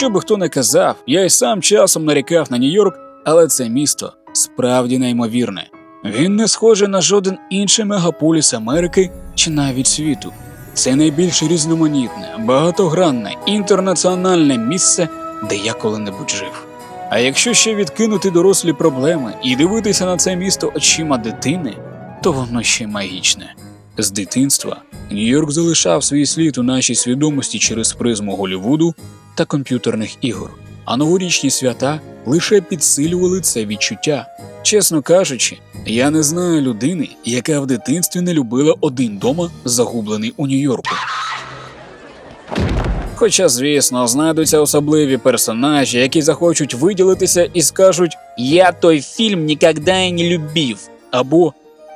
що би хто не казав, я й сам часом нарікав на Нью-Йорк, але це місто справді неймовірне. Він не схожий на жоден інший мегаполіс Америки чи навіть світу. Це найбільш різноманітне, багатогранне, інтернаціональне місце, де я коли-небудь жив. А якщо ще відкинути дорослі проблеми і дивитися на це місто очима дитини, то воно ще магічне. З дитинства Нью-Йорк залишав свій слід у нашій свідомості через призму Голлівуду та комп'ютерних ігор, а новорічні свята лише підсилювали це відчуття. Чесно кажучи, я не знаю людини, яка в дитинстві не любила один дома, загублений у Нью-Йорку. Хоча, звісно, знайдуться особливі персонажі, які захочуть виділитися і скажуть Я той фільм ніколи не любив. Або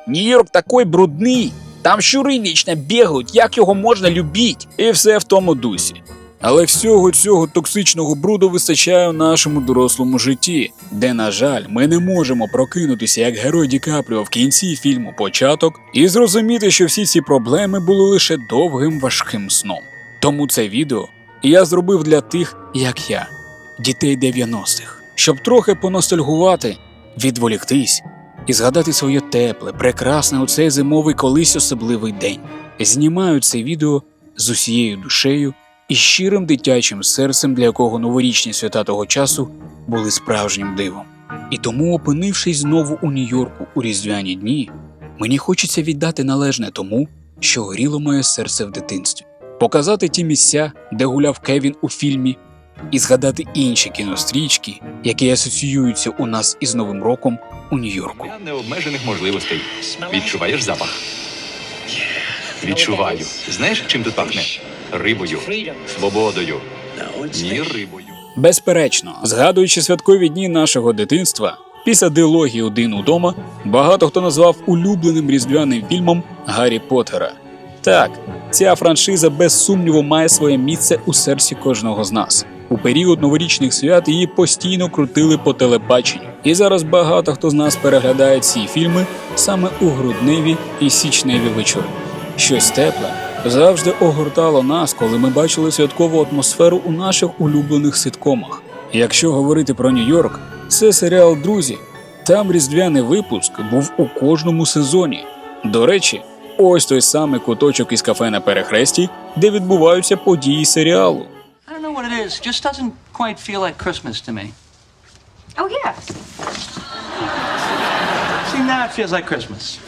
Нью-Йорк такий брудний, там щури вічно бігають, як його можна любити? І все в тому дусі. Але всього цього токсичного бруду вистачає у нашому дорослому житті, де, на жаль, ми не можемо прокинутися як герой Ді Капріо в кінці фільму Початок і зрозуміти, що всі ці проблеми були лише довгим важким сном. Тому це відео я зробив для тих, як я, дітей 90-х, щоб трохи поностальгувати, відволіктись і згадати своє тепле, прекрасне у цей зимовий колись особливий день. Знімаю це відео з усією душею і щирим дитячим серцем, для якого новорічні свята того часу були справжнім дивом. І тому, опинившись знову у Нью-Йорку у різдвяні дні, мені хочеться віддати належне тому, що горіло моє серце в дитинстві, показати ті місця, де гуляв Кевін у фільмі, і згадати інші кінострічки, які асоціюються у нас із Новим роком у Нью-Йорку. Я необмежених можливостей. Відчуваєш запах? Відчуваю. Знаєш, чим тут пахне? Рибою, свободою. Ні, рибою. Безперечно, згадуючи святкові дні нашого дитинства, після дилогії один удома багато хто назвав улюбленим різдвяним фільмом Гаррі Поттера. Так, ця франшиза без сумніву має своє місце у серці кожного з нас. У період новорічних свят її постійно крутили по телебаченню, і зараз багато хто з нас переглядає ці фільми саме у грудневі і січневі вечори. Щось тепле завжди огортало нас, коли ми бачили святкову атмосферу у наших улюблених ситкомах. Якщо говорити про Нью-Йорк, це серіал Друзі. Там різдвяний випуск був у кожному сезоні. До речі, ось той самий куточок із кафе на перехресті, де відбуваються події серіалу. Christmas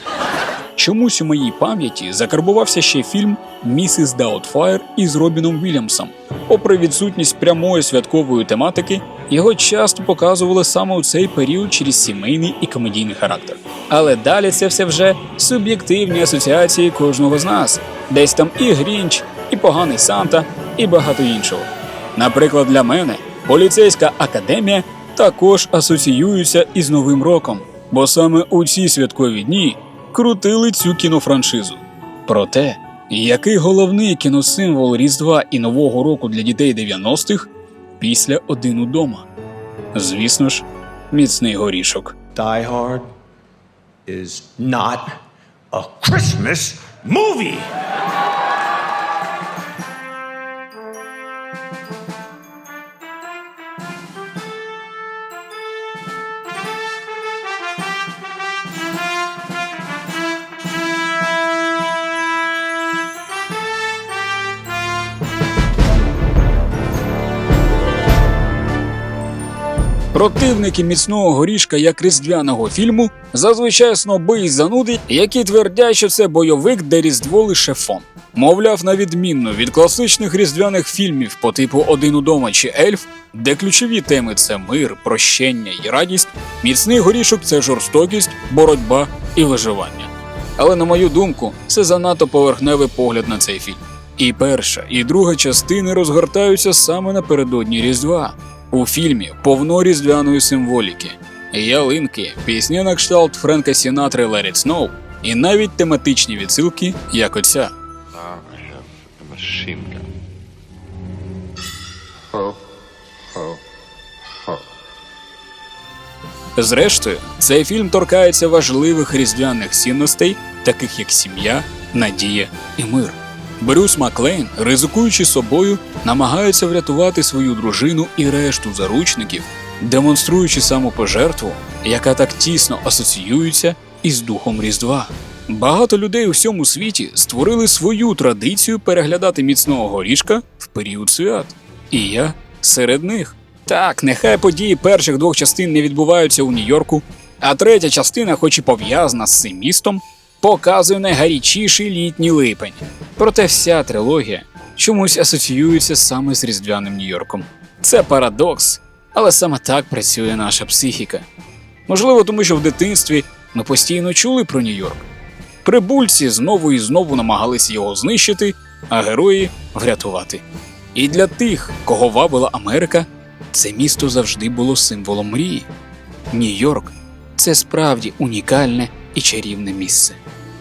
Чомусь у моїй пам'яті закарбувався ще фільм Місіс Даутфайр із Робіном Вільямсом. Попри відсутність прямої святкової тематики, його часто показували саме у цей період через сімейний і комедійний характер. Але далі це все вже суб'єктивні асоціації кожного з нас. Десь там і Грінч, і поганий Санта, і багато іншого. Наприклад, для мене поліцейська академія також асоціюється із Новим роком, бо саме у ці святкові дні крутили цю кінофраншизу. Проте, який головний кіносимвол Різдва і Нового року для дітей 90-х після один удома? Звісно ж, міцний горішок. Die Hard is not a Christmas movie. Противники міцного горішка як різдвяного фільму зазвичай сноби і зануди, які твердять, що це бойовик, де різдво лише фон. Мовляв, на відмінно від класичних різдвяних фільмів по типу Один удома чи Ельф, де ключові теми це мир, прощення і радість, міцний горішок це жорстокість, боротьба і виживання. Але на мою думку, це занадто поверхневий погляд на цей фільм. І перша, і друга частини розгортаються саме напередодні Різдва. У фільмі повно різдвяної символіки, ялинки, пісні на кшталт Френка Сінатри «Let Snow» і навіть тематичні відсилки, як оця. Зрештою, цей фільм торкається важливих різдвяних цінностей, таких як сім'я, надія і мир. Брюс Маклейн, ризикуючи собою, намагається врятувати свою дружину і решту заручників, демонструючи самопожертву, яка так тісно асоціюється із духом Різдва. Багато людей у всьому світі створили свою традицію переглядати міцного горішка в період свят. І я серед них. Так, нехай події перших двох частин не відбуваються у Нью-Йорку, а третя частина, хоч і пов'язана з цим містом, показує найгарячіший літній липень. Проте вся трилогія чомусь асоціюється саме з Різдвяним Нью-Йорком. Це парадокс, але саме так працює наша психіка. Можливо, тому що в дитинстві ми постійно чули про Нью-Йорк. Прибульці знову і знову намагалися його знищити, а герої врятувати. І для тих, кого вабила Америка, це місто завжди було символом мрії. Нью-Йорк це справді унікальне і чарівне місце.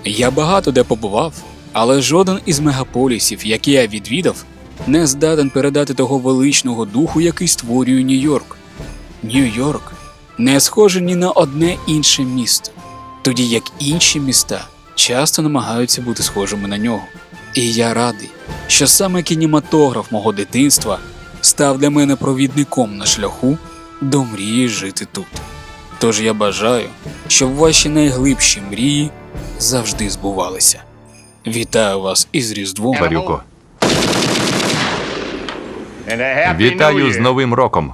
Я багато де побував, але жоден із мегаполісів, які я відвідав, не здатен передати того величного духу, який створює Нью-Йорк. Нью-Йорк не схоже ні на одне інше місто, тоді як інші міста часто намагаються бути схожими на нього. І я радий, що саме кінематограф мого дитинства став для мене провідником на шляху до мрії жити тут. Тож я бажаю, щоб ваші найглибші мрії завжди збувалися. Вітаю вас із Різдвом. Тварюко. Вітаю з Новим роком.